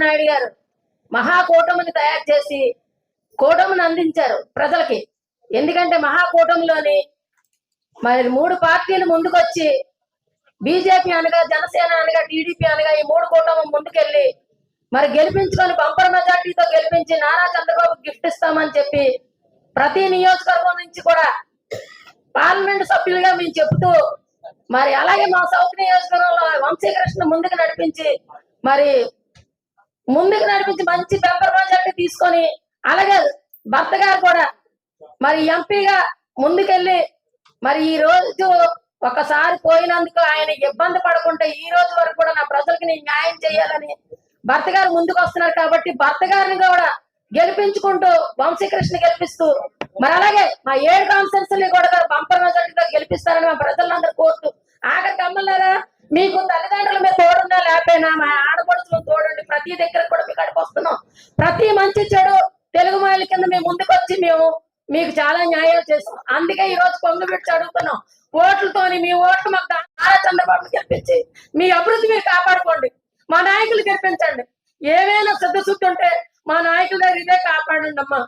గారు మహాకూటమిని తయారు చేసి కూటమిని అందించారు ప్రజలకి. ఎందుకంటే మహాకూటమిలోని మరి మూడు పార్టీలు ముందుకొచ్చి బీజేపీ అనగా జనసేన అనగా టీడీపీ అనగా ఈ మూడు కూటమి ముందుకెళ్ళి మరి గెలిపించుకొని బంపర్ మెజార్టీతో గెలిపించి నారా చంద్రబాబు గిఫ్ట్ ఇస్తామని చెప్పి ప్రతి నియోజకవర్గం నుంచి కూడా పార్లమెంట్ సభ్యులుగా మేము చెప్తూ మరి అలాగే మా సౌత్ నియోజకవర్గంలో వంశీకృష్ణ ముందుకు నడిపించి మరి ముందుకు నడిపించి మంచి బంపర్ మెజార్టీ తీసుకొని అలాగే భర్త గారు కూడా మరి ఎంపీగా ముందుకెళ్ళి మరి ఈ రోజు ఒకసారి పోయినందుకు ఆయన ఇబ్బంది పడకుండా ఈ రోజు వరకు కూడా నా ప్రజలకు నేను న్యాయం చేయాలని భర్త గారు ముందుకు వస్తున్నారు కాబట్టి భర్త గారిని కూడా గెలిపించుకుంటూ వంశీకృష్ణ గెలిపిస్తూ మరి అలాగే మా ఏడు కాన్ఫరెన్స్ కూడా బంపర్ మెజార్టీతో గెలిపిస్తారని మా ప్రజలందరూ కోరుతూ. ఆఖరి కమ్మలారా మీకు తల్లిదండ్రుల మీద తోడున్నా లేకపోయినా మా ఆడ ప్రతి దగ్గర కూడా మీకు అక్కడికి వస్తున్నాం. ప్రతి మంచి చెడు తెలుగు మాయల కింద మేము ముందుకు వచ్చి మేము మీకు చాలా న్యాయం చేస్తాం. అందుకే ఈ రోజు పొంగు పెట్టి అడుగుతున్నాం. ఓట్లతోని మీ ఓట్లు మాకు నారా చంద్రబాబు గెలిపించి మీ అభివృద్ధి మీరు కాపాడుకోండి. మా నాయకులు గెలిపించండి. ఏమైనా సిద్ధశుద్ధి ఉంటే మా నాయకుల దగ్గర ఇదే కాపాడండి అమ్మా